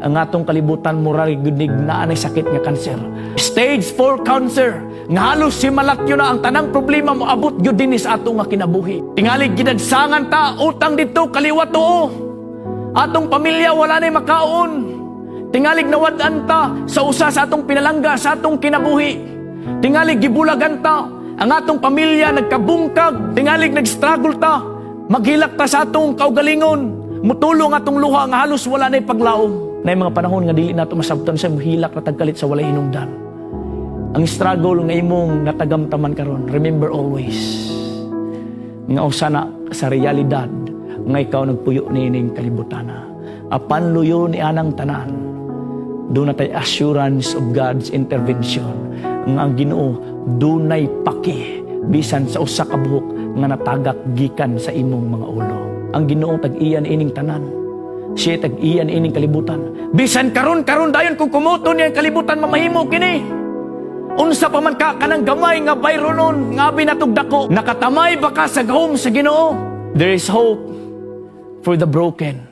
ang atong kalibutan murag gunig na anay sakit nga cancer. Stage 4 cancer. Nga halos simalat yun na ang tanang problema mo abot yun din sa ato nga kinabuhi. Tingalig ginagsangan ta, utang dito, kaliwat oo. Atong pamilya wala na makaon. Tingalig nawadan ta sa usa sa atong pinalangga, sa atong kinabuhi. Tingalig gibulagan ta, ang atong pamilya nagkabungkag, tingalig nagstruggle ta, maghilak ta sa atong kaugalingon, mutulong atong luha nga halos wala na paglaom. Na mga panahon nga dili nato masabtan sa hilak na tagkalit sa walay hinungdan. Ang struggle nga imong natagamtaman karon, remember always nga usana sa realidad nga ikaw nagpuyo nining kalibutana. Apan luyo ni anang tanan, doon na tayo assurance of God's intervention. Nga ang ginoo, dunay paki bisan sa usa ka buhok nga natagak gikan sa imong mga ulo. Ang ginoo tag-iyan ining tanan. Siya tag-iyan ining kalibutan. Bisan karon karon dayon kung kumuto niya kalibutan mamahimo kini. Unsa pa man ka kanang gamay nga bayro nun, nga binatugdako, nakatamay ba ka sa gahom sa Ginoo? There is hope for the broken.